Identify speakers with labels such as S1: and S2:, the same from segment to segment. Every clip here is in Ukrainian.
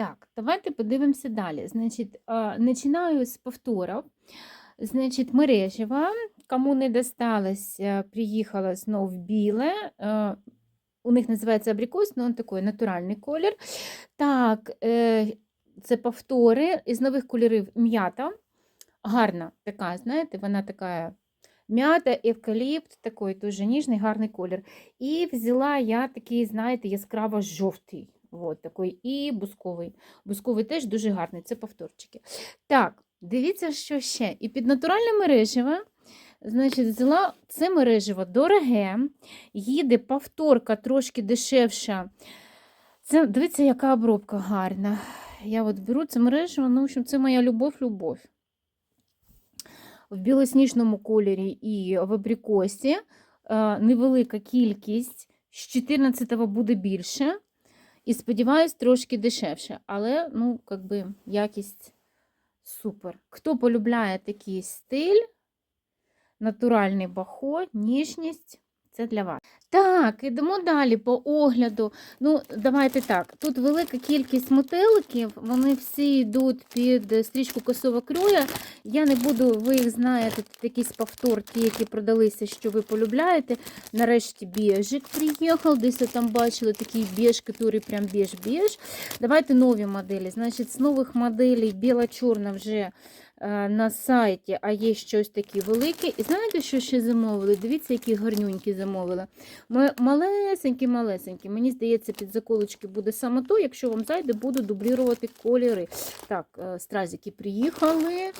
S1: Так, давайте подивимося далі. Значить, починаю з повторів. Значить, мережева. Кому не досталось, е, приїхала знов біле. е, У них називається абрикос, але він такий натуральний колір. Так, е, це повтори. Із нових кольорів м'ята. Гарна така, знаєте, вона така м'ята, евкаліпт, такий дуже ніжний, гарний колір. І взяла я такий, знаєте, яскраво жовтий. От такий, і бусковий. Бусковий теж дуже гарний, це повторчики. Так, дивіться, що ще. І під натуральне мережево, значить, взяла це мережево дороге, їде повторка трошки дешевша. Це, дивіться, яка обробка гарна. Я от беру це мережево, ну, в общем, це моя любов-любов. В білосніжному кольорі і в абрикосі. Е, невелика кількість, з 14-го буде більше. І сподіваюсь, трошки дешевше. Але, ну, как би, якість супер. Хто полюбляє такий стиль, натуральний бахо, ніжність, це для вас. Так, ідемо далі по огляду. Ну, давайте так. Тут велика кількість мотиликів, вони всі йдуть під стрічку косова крюя. Я не буду, ви їх знаєте, тут якісь повтор, ті, які продалися, що ви полюбляєте. Нарешті біжик приїхав. Десь там бачили такий біж, який прям біж-біж. Давайте нові моделі. Значить, з нових моделей біла-чорна вже на сайті, а є щось такі велике. І знаєте, що ще замовили? Дивіться, які гарнюнькі замовили. Малесенькі-малесенькі. Мені здається, під заколочки буде саме то. Якщо вам зайде, буду дублірувати кольори. Так, е, стразики приїхали.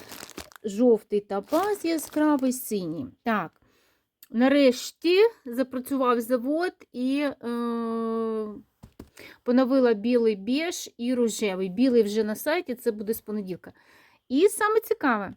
S1: Жовтий топаз яскравий синій. Так, нарешті запрацював завод і е, поновила білий біж і рожевий. Білий вже на сайті, це буде з понеділка. І саме цікаве,